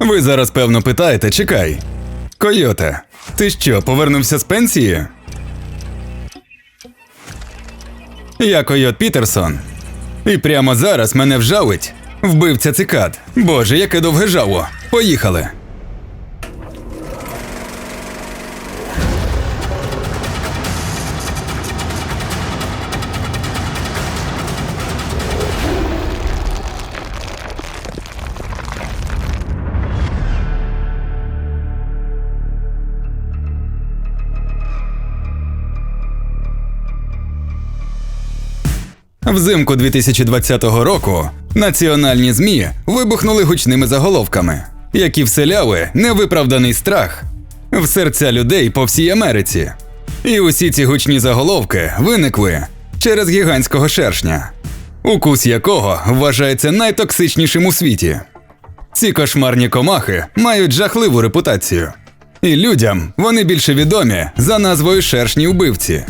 Ви зараз певно питаєте, чекай. Койоте, ти що, повернувся з пенсії? Я Койот Пітерсон. І прямо зараз мене вжалить вбивця цикад. Боже, яке довге жало. Поїхали. Взимку 2020 року національні ЗМІ вибухнули гучними заголовками, які вселяли невиправданий страх в серця людей по всій Америці. І усі ці гучні заголовки виникли через гігантського шершня, укус якого вважається найтоксичнішим у світі. Ці кошмарні комахи мають жахливу репутацію. І людям вони більше відомі за назвою шершні вбивці.